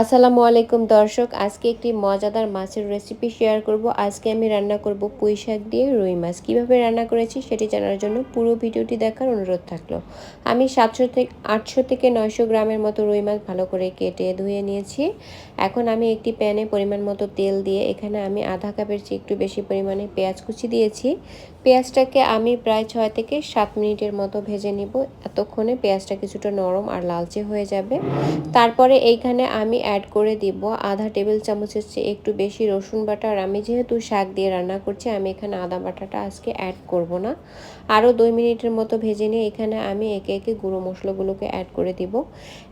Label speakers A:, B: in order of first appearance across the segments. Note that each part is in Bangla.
A: আসসালামু আলাইকুম দর্শক, আজকে একটি মজাদার মাছের রেসিপি শেয়ার করব। আজকে আমি রান্না করব পুঁই শাক দিয়ে রুই মাছ। কীভাবে রান্না করেছি সেটি জানার জন্য পুরো ভিডিওটি দেখার অনুরোধ থাকল। আমি সাতশো থেকে আটশো থেকে নয়শো গ্রামের মতো রুই মাছ ভালো করে কেটে ধুয়ে নিয়েছি। এখন আমি একটি প্যানে পরিমাণ মতো তেল দিয়ে এখানে আমি আধা কাপের চেয়ে একটু বেশি পরিমাণে পেঁয়াজ কুচি দিয়েছি। পেঁয়াজটাকে আমি প্রায় ছয় থেকে সাত মিনিটের মতো ভেজে নিব। এতক্ষণে পেঁয়াজটা কিছুটা নরম আর লালচে হয়ে যাবে। তারপরে এইখানে আমি অ্যাড করে দিব। আধা টেবিল চামচের চেয়ে একটু বেশি রসুন বাটা আর আমি যেহেতু শাক দিয়ে রান্না করছি, আমি এখানে আদা বাটাটা আজকে অ্যাড করব না। আরও দুই মিনিটের মতো ভেজে নিয়ে এখানে আমি একে একে গুঁড়ো মশলাগুলোকে অ্যাড করে দিব।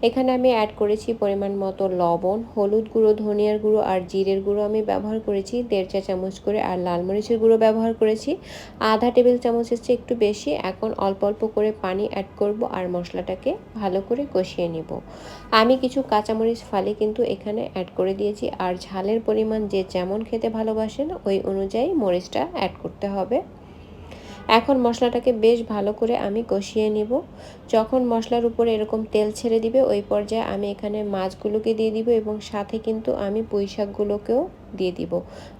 A: এখানে আমি অ্যাড করেছি পরিমাণ মতো লবণ, হলুদ গুঁড়ো, ধনিয়ার গুঁড়ো আর জিরের গুঁড়ো আমি ব্যবহার করেছি। দেড় চা চামচ করে আর লাল মরিচের গুঁড়ো ব্যবহার করেছি। আধা টেবিল চামচের চেয়ে একটু বেশি, এখন অল্প অল্প করে পানি অ্যাড করব আর মশলাটাকে ভালো করে কষিয়ে নিব। আমি কিছু কাঁচামরিচ ফালি কিন্তু এখানে অ্যাড করে দিয়েছি। আর ঝালের পরিমাণ যে যেমন খেতে ভালোবাসেন, ওই অনুযায়ী মরিচটা অ্যাড করতে হবে। এখন মশলাটাকে বেশ ভালো করে আমি কষিয়ে নিব। যখন মশলার উপরে এরকম তেল ছেড়ে দিবে, ওই পর্যায়ে আমি এখানে মাছগুলোকে দিয়ে দিব এবং সাথে কিন্তু আমি পুঁই শাকগুলোকেও দিয়ে দিব।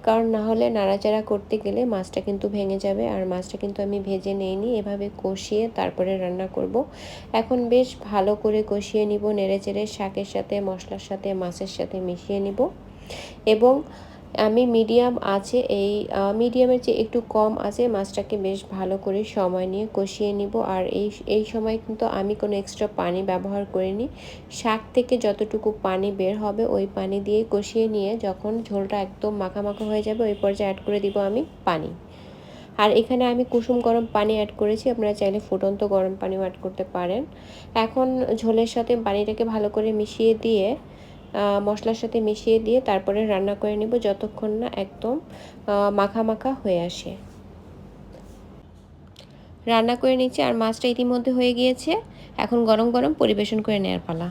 A: কারণ না হলে নাড়াচাড়া করতে গেলে মাছটা কিন্তু ভেঙে যাবে আর মাছটা কিন্তু আমি ভেজে নেইনি, এভাবে কষিয়ে তারপরে রান্না করব। এখন বেশ ভালো করে কষিয়ে নিব নেড়ে চেড়ে শাকের সাথে, মশলার সাথে, মাছের সাথে মিশিয়ে নিব। এবং আমি মিডিয়াম আছে, এই মিডিয়ামের চেয়ে একটু কম আছে, মাছটাকে বেশ ভালো করে সময় নিয়ে কষিয়ে নিব। আর এই এই সময় কিন্তু আমি কোনো এক্সট্রা পানি ব্যবহার করিনি। শাক থেকে যতটুকু পানি বের হবে, ওই পানি দিয়ে কষিয়ে নিয়ে যখন ঝোলটা একদম মাখামাখা হয়ে যাবে, ওই পর্যায়ে অ্যাড করে দিব আমি পানি। আর এখানে আমি কুসুম গরম পানি অ্যাড করেছি, আপনারা চাইলে ফুটন্ত গরম পানিও অ্যাড করতে পারেন। এখন ঝোলের সাথে পানিটাকে ভালো করে মিশিয়ে দিয়ে মশলার সাথে মিশিয়ে দিয়ে তারপরে রান্না করে নেব যতক্ষণ না একদম মাখা মাখা হয়ে আসে। রান্না করে নিচ্ছি আর মাছটা ইতিমধ্যে হয়ে গিয়েছে। এখন গরম গরম পরিবেশন করে নেওয়ার পালা।